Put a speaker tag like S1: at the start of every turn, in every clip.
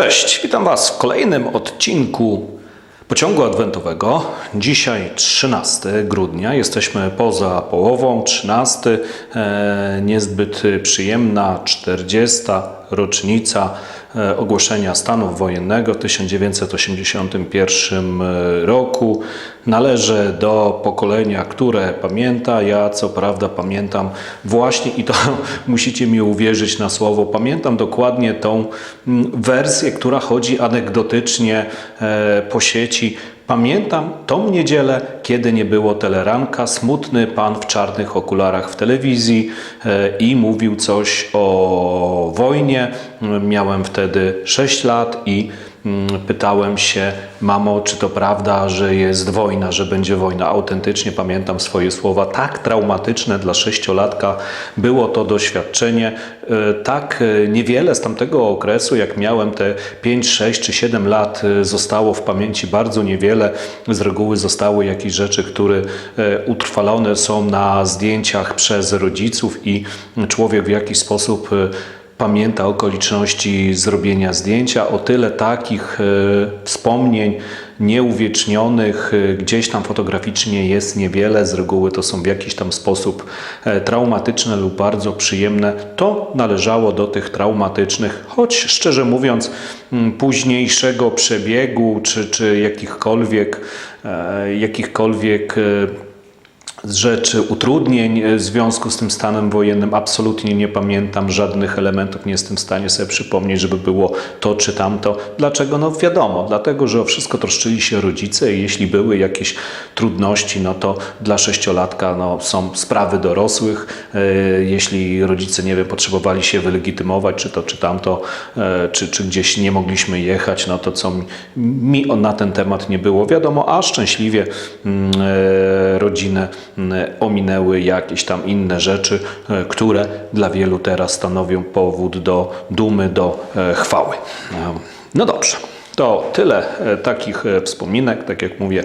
S1: Cześć, witam Was w kolejnym odcinku pociągu adwentowego. Dzisiaj 13 grudnia, jesteśmy poza połową, 13, e, niezbyt przyjemna 40. rocznica ogłoszenia stanu wojennego w 1981 roku. Należę do pokolenia, które pamięta. Ja co prawda pamiętam właśnie i to musicie mi uwierzyć na słowo, pamiętam dokładnie tą mm, wersję, która chodzi anegdotycznie e, po sieci. Pamiętam tą niedzielę, kiedy nie było teleranka, smutny pan w czarnych okularach w telewizji e, i mówił coś o wojnie. Miałem wtedy 6 lat i pytałem się, mamo, czy to prawda, że jest wojna, że będzie wojna. Autentycznie pamiętam swoje słowa. Tak traumatyczne dla sześciolatka było to doświadczenie. E, Tak e, niewiele z tamtego okresu, jak miałem te 5, 6 czy 7 lat, e, zostało w pamięci bardzo niewiele. Z reguły zostały jakieś rzeczy, które utrwalone są na zdjęciach przez rodziców i człowiek w jakiś sposób pamięta okoliczności zrobienia zdjęcia. O tyle takich e, wspomnień nieuwiecznionych e, gdzieś tam fotograficznie jest niewiele. Z reguły to są w jakiś tam sposób e, traumatyczne lub bardzo przyjemne. To należało do tych traumatycznych, choć szczerze mówiąc, późniejszego przebiegu czy, czy jakichkolwiek, jakichkolwiek rzeczy utrudnień e, w związku z tym stanem wojennym absolutnie nie pamiętam żadnych elementów, nie jestem w stanie sobie przypomnieć, żeby było to czy tamto. Dlaczego? No wiadomo, dlatego, że o wszystko troszczyli się rodzice i jeśli były jakieś trudności, no to dla sześciolatka no, są sprawy dorosłych. E, Jeśli rodzice, nie wiem, potrzebowali się wylegitymować, czy to, czy tamto, e, czy, czy gdzieś nie mogliśmy jechać, no to co mi, mi na ten temat nie było wiadomo, a szczęśliwie mm, rodzinę ominęły jakieś tam inne rzeczy, e, które dla wielu teraz stanowią powód do dumy, do e, chwały. E, No dobrze. To tyle e, takich e, wspominek, tak jak mówię,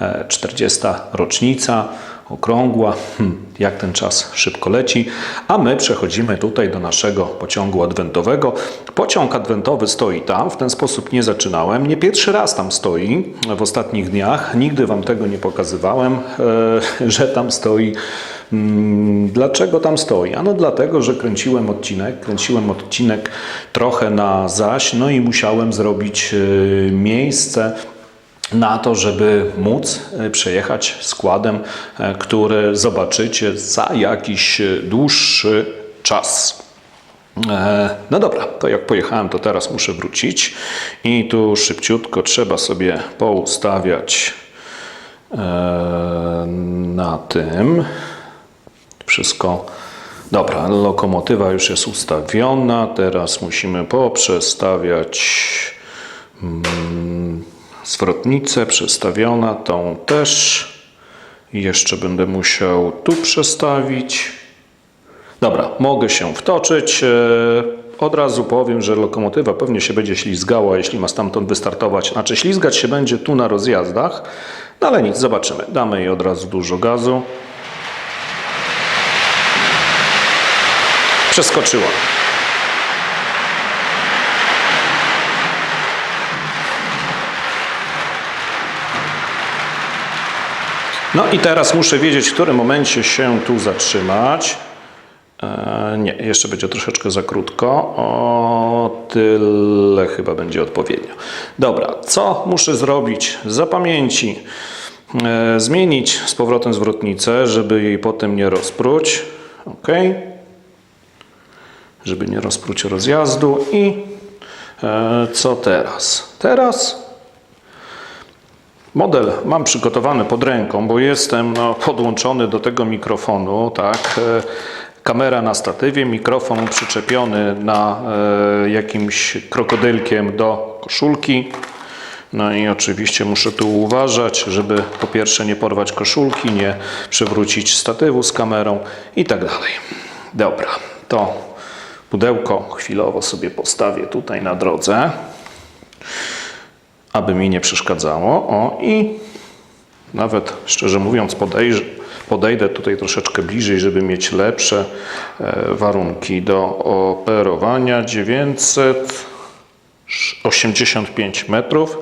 S1: e, 40. rocznica, okrągła, hmm, jak ten czas szybko leci, a my przechodzimy tutaj do naszego pociągu adwentowego. Pociąg adwentowy stoi tam, w ten sposób nie zaczynałem, nie pierwszy raz tam stoi w ostatnich dniach, nigdy Wam tego nie pokazywałem, e, że tam stoi. Mm, Dlaczego tam stoi? Ano dlatego, że kręciłem odcinek, kręciłem odcinek trochę na zaś, no i musiałem zrobić e, miejsce na to, żeby móc e, przejechać składem, e, który zobaczycie za jakiś e, dłuższy czas. No dobra, to jak pojechałem, to teraz muszę wrócić i tu szybciutko trzeba sobie poustawiać na tym. Wszystko. Dobra, lokomotywa już jest ustawiona. Teraz musimy poprzestawiać mm, zwrotnicę, przestawiona, tą też. Jeszcze będę musiał tu przestawić. Dobra, mogę się wtoczyć. E, Od razu powiem, że lokomotywa pewnie się będzie ślizgała, jeśli ma stamtąd wystartować. Znaczy ślizgać się będzie tu na rozjazdach, no ale nic, zobaczymy. Damy jej od razu dużo gazu. Przeskoczyła. No i teraz muszę wiedzieć, w którym momencie się tu zatrzymać. E, nie, jeszcze będzie troszeczkę za krótko. O tyle chyba będzie odpowiednio. Dobra, co muszę zrobić? Z pamięci e, zmienić z powrotem zwrotnicę, żeby jej potem nie rozpróć. Ok. Żeby nie rozpróć rozjazdu. I e, co teraz? Teraz Model mam przygotowany pod ręką, bo jestem no, podłączony do tego mikrofonu, tak. e, Kamera na statywie, mikrofon przyczepiony na e, jakimś krokodylkiem do koszulki. No i oczywiście muszę tu uważać, żeby po pierwsze nie porwać koszulki, nie przewrócić statywu z kamerą i tak dalej. Dobra, to pudełko chwilowo sobie postawię tutaj na drodze aby mi nie przeszkadzało. O i nawet szczerze mówiąc podejdę tutaj troszeczkę bliżej, żeby mieć lepsze e, warunki do operowania. 900 85 metrów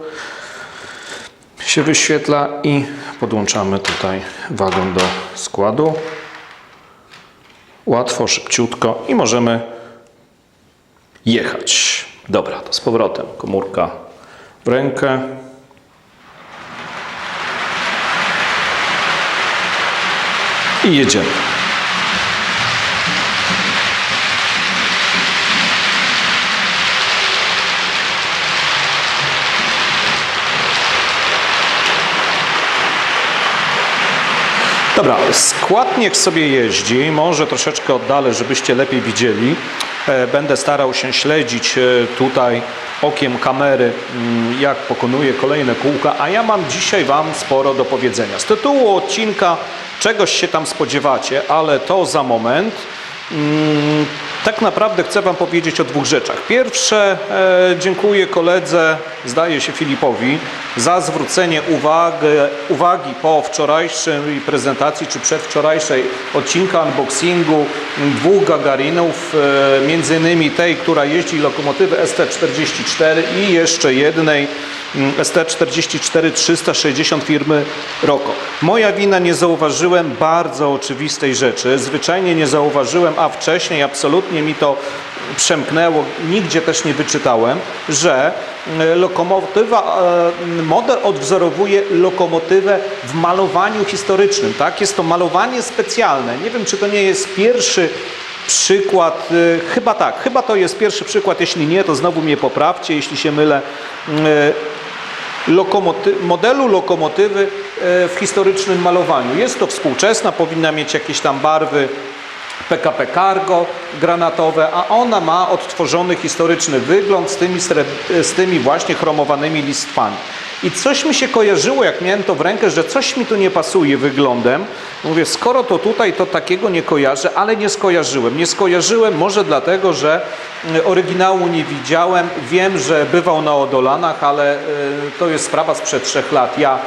S1: się wyświetla i podłączamy tutaj wagon do składu. Łatwo, szybciutko i możemy jechać. Dobra, to z powrotem komórka rękę. I jedziemy. Dobra, skład niech sobie jeździ, może troszeczkę oddalę, żebyście lepiej widzieli. E, Będę starał się śledzić e, tutaj okiem kamery, mm, jak pokonuje kolejne kółka, a ja mam dzisiaj Wam sporo do powiedzenia. Z tytułu odcinka czegoś się tam spodziewacie, ale to za moment. Tak naprawdę chcę Wam powiedzieć o dwóch rzeczach. Pierwsze, e, dziękuję koledze, zdaje się Filipowi, za zwrócenie uwagi, uwagi po wczorajszej prezentacji, czy przedwczorajszej odcinka unboxingu dwóch Gagarinów, e, między innymi tej, która jeździ lokomotywy ST44 i jeszcze jednej mm, ST44 360 firmy Roko. Moja wina, nie zauważyłem bardzo oczywistej rzeczy. Zwyczajnie nie zauważyłem, a wcześniej absolutnie mi to przemknęło, nigdzie też nie wyczytałem, że e, lokomotywa, e, model odwzorowuje lokomotywę w malowaniu historycznym. Tak? Jest to malowanie specjalne. Nie wiem, czy to nie jest pierwszy przykład, e, chyba tak, chyba to jest pierwszy przykład, jeśli nie, to znowu mnie poprawcie, jeśli się mylę, lokomoty- modelu lokomotywy w historycznym malowaniu. Jest to współczesna, powinna mieć jakieś tam barwy PKP Cargo granatowe, a ona ma odtworzony historyczny wygląd z tymi, z tymi właśnie chromowanymi listwami. I coś mi się kojarzyło, jak miałem to w rękę, że coś mi tu nie pasuje wyglądem. Mówię, skoro to tutaj, to takiego nie kojarzę, ale nie skojarzyłem. Nie skojarzyłem może dlatego, że y, oryginału nie widziałem. Wiem, że bywał na Odolanach, ale y, to jest sprawa sprzed trzech lat. Ja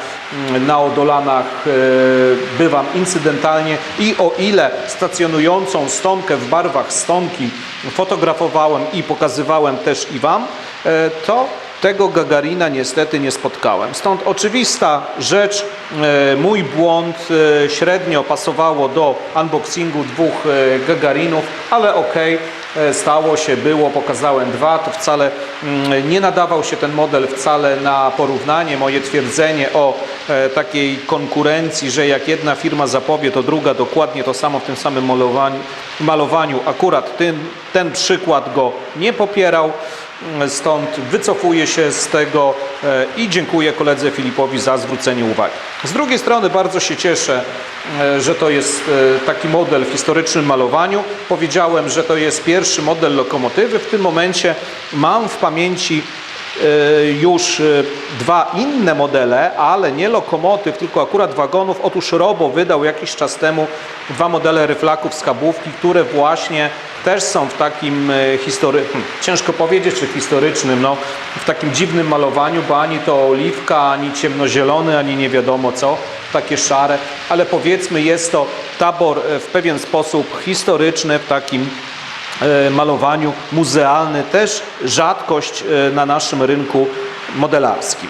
S1: y, na Odolanach y, bywam incydentalnie i o ile stacjonującą stonkę w barwach stonki fotografowałem i pokazywałem też i Wam, y, to tego Gagarina niestety nie spotkałem. Stąd oczywista rzecz, e, mój błąd e, średnio pasowało do unboxingu dwóch e, Gagarinów, ale okej, e, stało się, było, pokazałem dwa, to wcale mm, nie nadawał się ten model wcale na porównanie. Moje twierdzenie o takiej konkurencji, że jak jedna firma zapowie, to druga dokładnie to samo w tym samym malowaniu, malowaniu akurat ten, ten przykład go nie popierał. Stąd wycofuję się z tego e, i dziękuję koledze Filipowi za zwrócenie uwagi. Z drugiej strony bardzo się cieszę, e, że to jest e, taki model w historycznym malowaniu. Powiedziałem, że to jest pierwszy model lokomotywy. W tym momencie mam w pamięci już e, dwa inne modele, ale nie lokomotyw, tylko akurat wagonów. Otóż Robo wydał jakiś czas temu dwa modele ryflaków z kabówki, które właśnie też są w takim e, history... hm, ciężko powiedzieć, czy historycznym, no, w takim dziwnym malowaniu, bo ani to oliwka, ani ciemnozielony, ani nie wiadomo co, takie szare, ale powiedzmy jest to tabor e, w pewien sposób historyczny, w takim e, malowaniu muzealny, też rzadkość e, na naszym rynku modelarskim.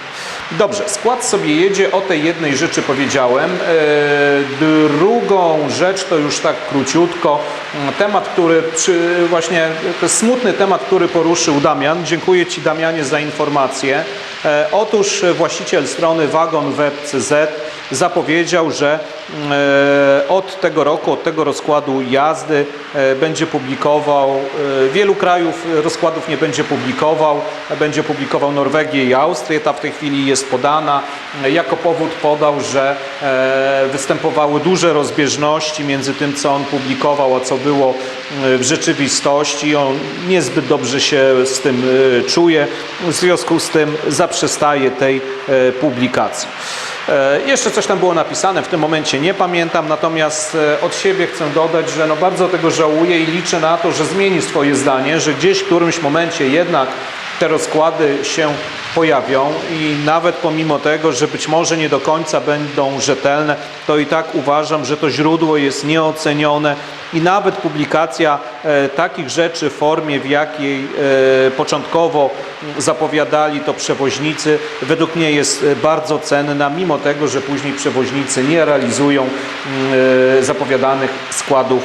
S1: Dobrze, skład sobie jedzie, o tej jednej rzeczy powiedziałem. E, Drugą rzecz to już tak króciutko, mm, temat, który przy, właśnie, to smutny temat, który poruszył Damian. Dziękuję Ci Damianie za informację. E, Otóż właściciel strony Wagon Web.cz zapowiedział, że e, od tego roku, od tego rozkładu jazdy e, będzie publikował, e, wielu krajów rozkładów nie będzie publikował, będzie publikował Norwegię i Austrię, ta w tej chwili jest podana. E, Jako powód podał, że e, występowały duże rozbieżności między tym, co on publikował, a co było e, w rzeczywistości. On niezbyt dobrze się z tym e, czuje, w związku z tym zaprzestaje tej e, publikacji. E, Jeszcze coś tam było napisane, w tym momencie nie pamiętam, natomiast e, od siebie chcę dodać, że no bardzo tego żałuję i liczę na to, że zmieni swoje zdanie, że gdzieś w którymś momencie jednak te rozkłady się pojawią i nawet pomimo tego, że być może nie do końca będą rzetelne, to i tak uważam, że to źródło jest nieocenione i nawet publikacja e, takich rzeczy w formie, w jakiej e, początkowo zapowiadali to przewoźnicy, według mnie jest e, bardzo cenna, mimo tego, że później przewoźnicy nie realizują zapowiadanych składów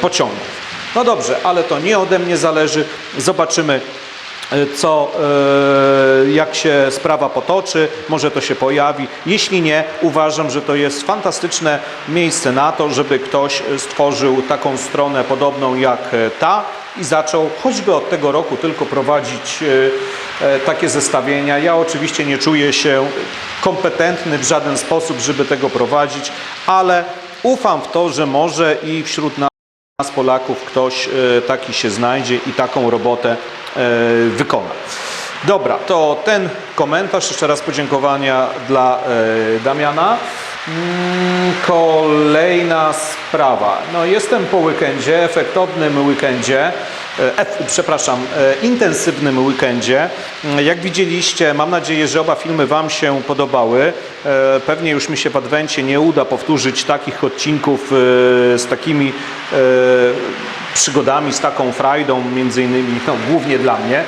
S1: pociągów. No dobrze, ale to nie ode mnie zależy. Zobaczymy, co, e, jak się sprawa potoczy, może to się pojawi. Jeśli nie, uważam, że to jest fantastyczne miejsce na to, żeby ktoś stworzył taką stronę podobną jak e, ta i zaczął choćby od tego roku tylko prowadzić e, e, takie zestawienia. Ja oczywiście nie czuję się kompetentny w żaden sposób, żeby tego prowadzić, ale ufam w to, że może i wśród nas nas Polaków ktoś e, taki się znajdzie i taką robotę e, wykona. Dobra, to ten komentarz, jeszcze raz podziękowania dla e, Damiana. Mm, Kolejna sprawa. No, jestem po weekendzie, efektownym weekendzie, e, przepraszam, e, intensywnym weekendzie. Mm, Jak widzieliście, mam nadzieję, że oba filmy Wam się podobały. E, Pewnie już mi się w Adwencie nie uda powtórzyć takich odcinków z takimi przygodami, z taką frajdą, między innymi, no, głównie dla mnie.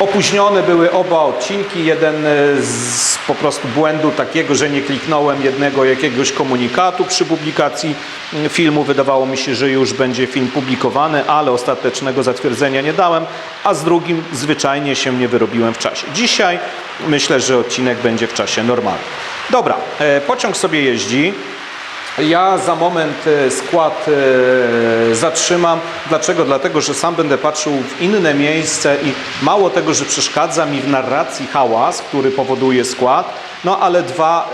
S1: Opóźnione były oba odcinki. Jeden e, z po prostu błędu takiego, że nie kliknąłem jednego jakiegoś komunikatu przy publikacji mm, filmu. Wydawało mi się, że już będzie film publikowany, ale ostatecznego zatwierdzenia nie dałem, a z drugim zwyczajnie się nie wyrobiłem w czasie. Dzisiaj myślę, że odcinek będzie w czasie normalnym. Dobra, e, pociąg sobie jeździ. Ja za moment e, skład e, zatrzymam. Dlaczego? Dlatego, że sam będę patrzył w inne miejsce i mało tego, że przeszkadza mi w narracji hałas, który powoduje skład, no ale dwa,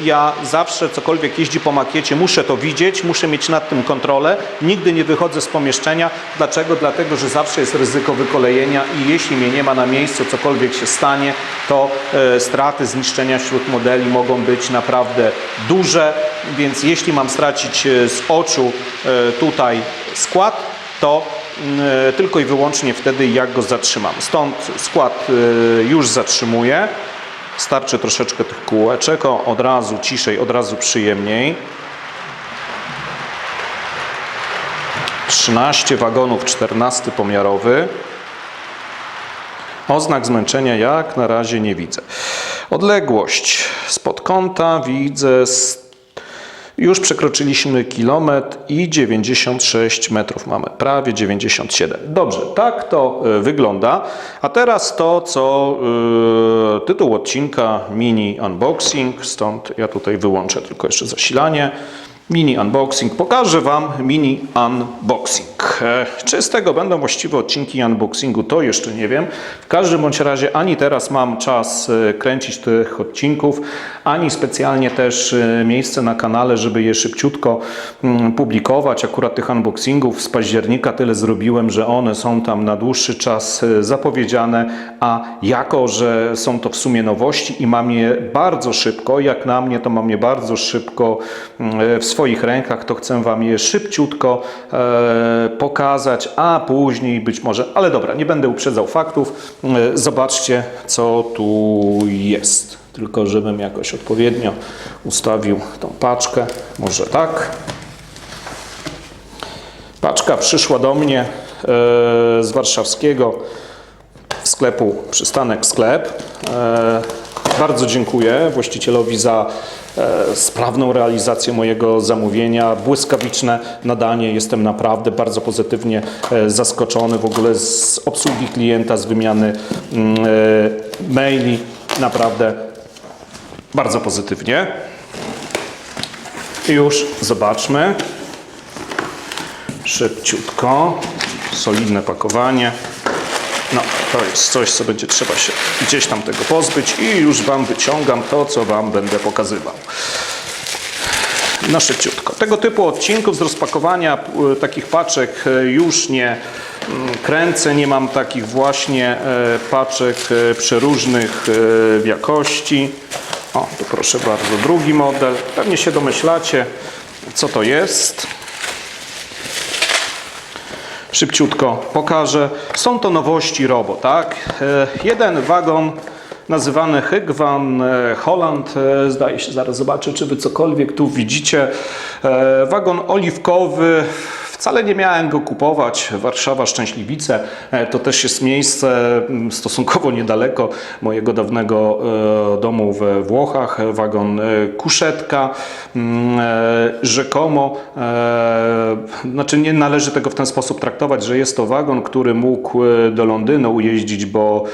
S1: e, ja zawsze cokolwiek jeździ po makiecie, muszę to widzieć, muszę mieć nad tym kontrolę. Nigdy nie wychodzę z pomieszczenia. Dlaczego? Dlatego, że zawsze jest ryzyko wykolejenia i jeśli mnie nie ma na miejscu, cokolwiek się stanie, to straty, zniszczenia wśród modeli mogą być naprawdę duże, więc jeśli mam stracić e, z oczu e, tutaj skład, to mm, e, tylko i wyłącznie wtedy, jak go zatrzymam. Stąd skład już zatrzymuję. Starczy troszeczkę tych kółeczek, o, od razu ciszej, od razu przyjemniej. 13 wagonów, 14 pomiarowy. Oznak zmęczenia jak na razie nie widzę. Odległość spod kąta widzę już przekroczyliśmy kilometr i 96 metrów mamy, prawie 97. Dobrze, tak to e, wygląda. A teraz to, co e, tytuł odcinka mini unboxing, stąd ja tutaj wyłączę tylko jeszcze zasilanie. Mini unboxing. Pokażę Wam mini unboxing. E, Czy z tego będą właściwe odcinki unboxingu, to jeszcze nie wiem. W każdym bądź razie ani teraz mam czas e, kręcić tych odcinków, ani specjalnie też e, miejsce na kanale, żeby je szybciutko mm, publikować. Akurat tych unboxingów z października tyle zrobiłem, że one są tam na dłuższy czas zapowiedziane, a jako, że są to w sumie nowości i mam je bardzo szybko, jak na mnie, to mam je bardzo szybko mm, w swoich rękach, to chcę Wam je szybciutko e, pokazać, a później być może, ale dobra, nie będę uprzedzał faktów. E, Zobaczcie, co tu jest. Tylko żebym jakoś odpowiednio ustawił tą paczkę. Może tak. Paczka przyszła do mnie e, z warszawskiego sklepu Przystanek Sklep. Bardzo dziękuję właścicielowi za e, sprawną realizację mojego zamówienia, błyskawiczne nadanie. Jestem naprawdę bardzo pozytywnie e, zaskoczony w ogóle z obsługi klienta, z wymiany mm, e, maili. Naprawdę bardzo pozytywnie. Już zobaczmy. Szybciutko. Solidne pakowanie. No, to jest coś, co będzie trzeba się gdzieś tam tego pozbyć i już Wam wyciągam to, co Wam będę pokazywał. No szybciutko. Tego typu odcinków z rozpakowania e, takich paczek e, już nie mm, kręcę. Nie mam takich właśnie e, paczek przeróżnych w jakości. O, tu proszę bardzo, drugi model. Pewnie się domyślacie, co to jest szybciutko pokażę. Są to nowości Robo, tak? E, Jeden wagon nazywany Hygwan e, Holland. E, Zdaje się, zaraz zobaczę, czy wy cokolwiek tu widzicie. Wagon oliwkowy. Wcale nie miałem go kupować. Warszawa, Szczęśliwice e, to też jest miejsce mm, stosunkowo niedaleko mojego dawnego e, domu we Włochach. Wagon e, Kuszetka. Mm, Rzekomo, znaczy nie należy tego w ten sposób traktować, że jest to wagon, który mógł do Londynu ujeździć, bo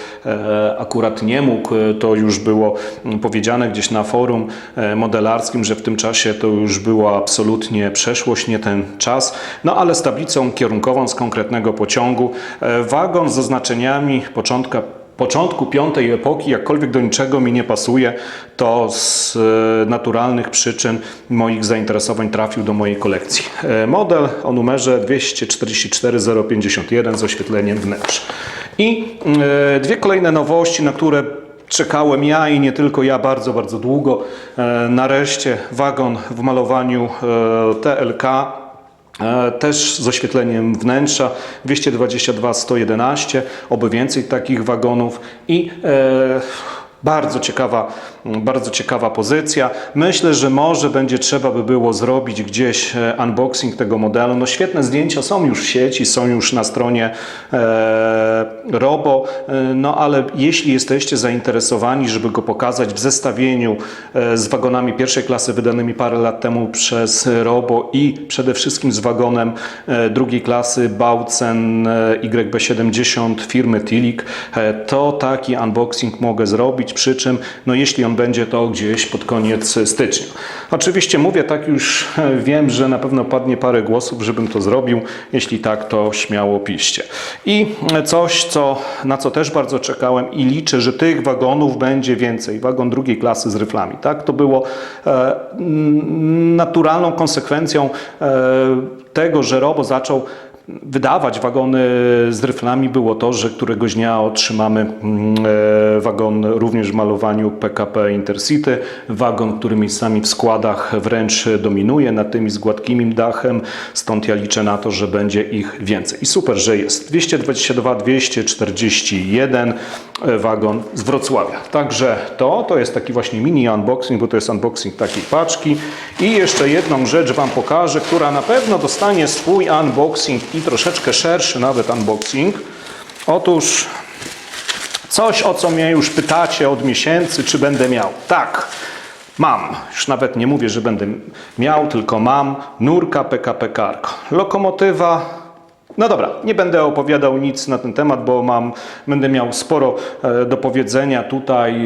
S1: akurat nie mógł. To już było mm, powiedziane gdzieś na forum modelarskim, że w tym czasie to już była absolutnie przeszłość, nie ten czas. No ale z tablicą kierunkową z konkretnego pociągu, e, wagon z oznaczeniami początka początku piątej epoki, jakkolwiek do niczego mi nie pasuje, to z e, naturalnych przyczyn moich zainteresowań trafił do mojej kolekcji. E, Model o numerze 244051 z oświetleniem wnętrz. I dwie kolejne nowości, na które czekałem ja i nie tylko ja bardzo, bardzo długo. Nareszcie wagon w malowaniu TLK Też z oświetleniem wnętrza 222-111, oby więcej takich wagonów i e, bardzo ciekawa, bardzo ciekawa pozycja. Myślę, że może będzie trzeba by było zrobić gdzieś e, unboxing tego modelu. No świetne zdjęcia są już w sieci, są już na stronie e, Robo, e, no ale jeśli jesteście zainteresowani, żeby go pokazać w zestawieniu e, z wagonami pierwszej klasy wydanymi parę lat temu przez Robo i przede wszystkim z wagonem e, drugiej klasy Bautzen e, YB70 firmy Tilik, to taki unboxing mogę zrobić, przy czym no jeśli on będzie to gdzieś pod koniec stycznia. Oczywiście mówię tak już wiem, że na pewno padnie parę głosów, żebym to zrobił. Jeśli tak, to śmiało piszcie. I coś, co, na co też bardzo czekałem i liczę, że tych wagonów będzie więcej. Wagon drugiej klasy z ryflami. Tak? To było e, naturalną konsekwencją e, tego, że Robo zaczął wydawać wagony z ryflami było to, że któregoś dnia otrzymamy mm, e, wagon również w malowaniu PKP Intercity, wagon, który miejscami w składach wręcz dominuje nad tymi z gładkim dachem, stąd ja liczę na to, że będzie ich więcej. I super, że jest. 222, 241 e, wagon z Wrocławia. Także to, to jest taki właśnie mini unboxing, bo to jest unboxing takiej paczki. I jeszcze jedną rzecz Wam pokażę, która na pewno dostanie swój unboxing i troszeczkę szerszy nawet unboxing. Otóż coś, o co mnie już pytacie od miesięcy, czy będę miał. Tak, mam. Już nawet nie mówię, że będę miał, tylko mam. Nurka PKP Cargo. Lokomotywa no dobra, nie będę opowiadał nic na ten temat, bo mam, będę miał sporo e, do powiedzenia tutaj e,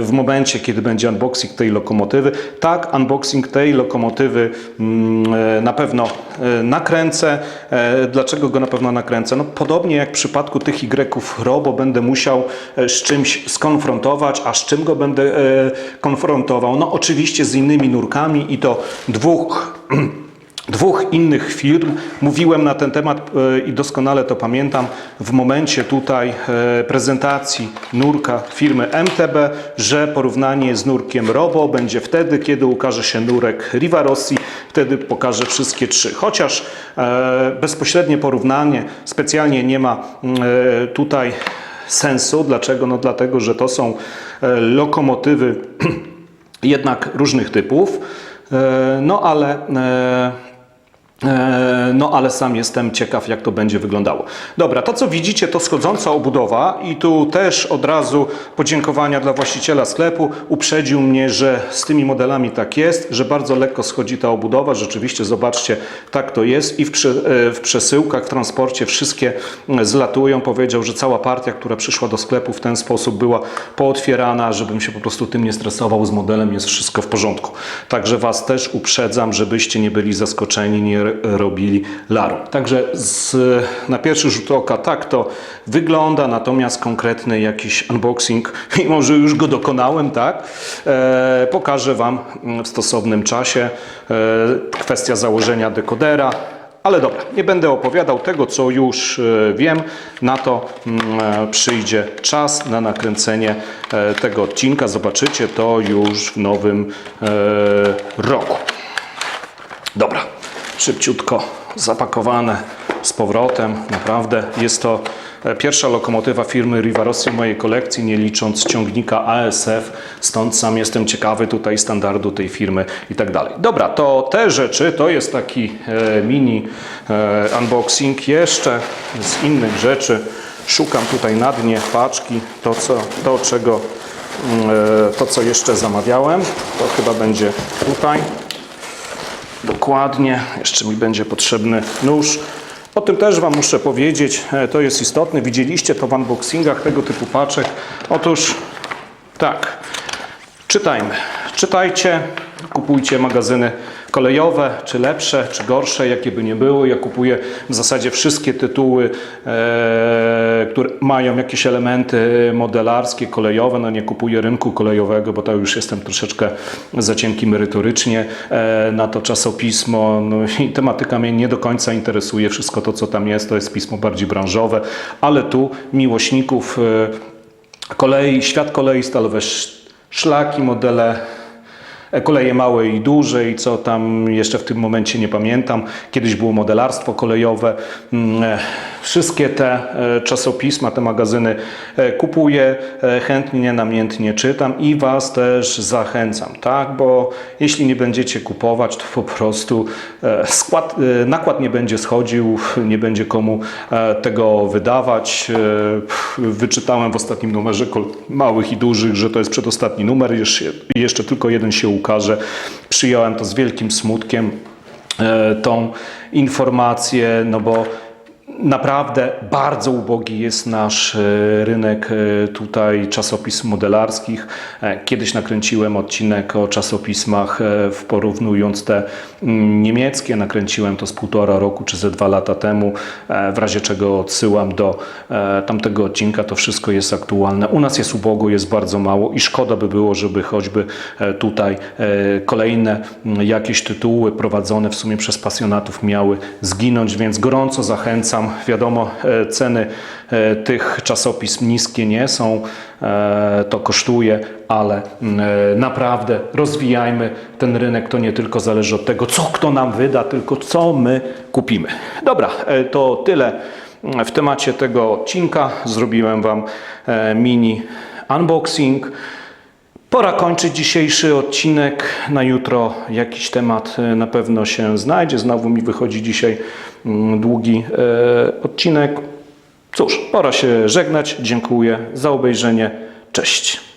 S1: w momencie, kiedy będzie unboxing tej lokomotywy. Tak, unboxing tej lokomotywy mm, e, na pewno e, nakręcę. E, Dlaczego go na pewno nakręcę? No podobnie jak w przypadku tych Y Robo będę musiał e, z czymś skonfrontować, a z czym go będę e, konfrontował? No oczywiście z innymi nurkami i to dwóch dwóch innych firm. Mówiłem na ten temat e, i doskonale to pamiętam w momencie tutaj e, prezentacji nurka firmy MTB, że porównanie z nurkiem Robo będzie wtedy, kiedy ukaże się nurek Riva Rossi, wtedy pokażę wszystkie trzy. Chociaż e, bezpośrednie porównanie specjalnie nie ma e, tutaj sensu. Dlaczego? No dlatego, że to są lokomotywy jednak różnych typów. No ale No, ale sam jestem ciekaw, jak to będzie wyglądało. Dobra, to co widzicie, to schodząca obudowa, i tu też od razu podziękowania dla właściciela sklepu. Uprzedził mnie, że z tymi modelami tak jest, że bardzo lekko schodzi ta obudowa. Rzeczywiście, zobaczcie, tak to jest. I w, e, przesyłkach, w transporcie wszystkie zlatują. Powiedział, że cała partia, która przyszła do sklepu w ten sposób była pootwierana, żebym się po prostu tym nie stresował. Z modelem jest wszystko w porządku. Także Was też uprzedzam, żebyście nie byli zaskoczeni, nie robili laru. Także z, na pierwszy rzut oka tak to wygląda, natomiast konkretny jakiś unboxing, mimo że już go dokonałem, tak, e, pokażę Wam w stosownym czasie. E, kwestia założenia dekodera. Ale dobra, nie będę opowiadał tego, co już e, wiem. Na to mm, e, przyjdzie czas na nakręcenie e, tego odcinka. Zobaczycie to już w nowym roku. Dobra, szybciutko zapakowane z powrotem. Naprawdę jest to e, pierwsza lokomotywa firmy Rivarossi w mojej kolekcji, nie licząc ciągnika ASF. Stąd sam jestem ciekawy tutaj standardu tej firmy i tak dalej. Dobra, to te rzeczy to jest taki e, mini e, unboxing. Jeszcze z innych rzeczy szukam tutaj na dnie paczki to, co, to czego mm, to, co jeszcze zamawiałem. To chyba będzie tutaj. Dokładnie. Jeszcze mi będzie potrzebny nóż. O tym też Wam muszę powiedzieć. E, To jest istotne. Widzieliście to w unboxingach tego typu paczek. Otóż tak. Czytajmy. Czytajcie. Kupujcie magazyny kolejowe, czy lepsze, czy gorsze, jakie by nie były. Ja kupuję w zasadzie wszystkie tytuły, e, które mają jakieś elementy modelarskie, kolejowe. No nie kupuję rynku kolejowego, bo to już jestem troszeczkę za cienki merytorycznie e, na to czasopismo. No i tematyka mnie nie do końca interesuje. Wszystko to, co tam jest, to jest pismo bardziej branżowe, ale tu miłośników e, kolei, świat kolei, stalowe sz- szlaki, modele Koleje małe i duże i co tam jeszcze w tym momencie nie pamiętam. Kiedyś było modelarstwo kolejowe. Wszystkie te e, czasopisma, te magazyny e, kupuję, e, chętnie, namiętnie czytam i Was też zachęcam, tak? Bo jeśli nie będziecie kupować, to po prostu skład, nakład nie będzie schodził, nie będzie komu tego wydawać. Wyczytałem w ostatnim numerze małych i dużych, że to jest przedostatni numer, jeszcze, tylko jeden się ukaże. Przyjąłem to z wielkim smutkiem, tą informację, no bo Naprawdę bardzo ubogi jest nasz e, rynek e, tutaj czasopism modelarskich. E, Kiedyś nakręciłem odcinek o czasopismach, w- porównując te mm, niemieckie. Nakręciłem to z półtora roku czy ze dwa lata temu, w razie czego odsyłam do tamtego odcinka. To wszystko jest aktualne. U nas jest ubogo, jest bardzo mało i szkoda by było, żeby choćby tutaj kolejne mm, jakieś tytuły prowadzone w sumie przez pasjonatów miały zginąć, więc gorąco zachęcam. Wiadomo, e, ceny e, tych czasopism niskie nie są, e, to kosztuje, ale mm, naprawdę rozwijajmy ten rynek. To nie tylko zależy od tego, co kto nam wyda, tylko co my kupimy. Dobra, to tyle w temacie tego odcinka. Zrobiłem Wam mini unboxing. Pora kończyć dzisiejszy odcinek. Na jutro jakiś temat e, na pewno się znajdzie. Znowu mi wychodzi dzisiaj mm, długi e, odcinek. Cóż, pora się żegnać. Dziękuję za obejrzenie. Cześć.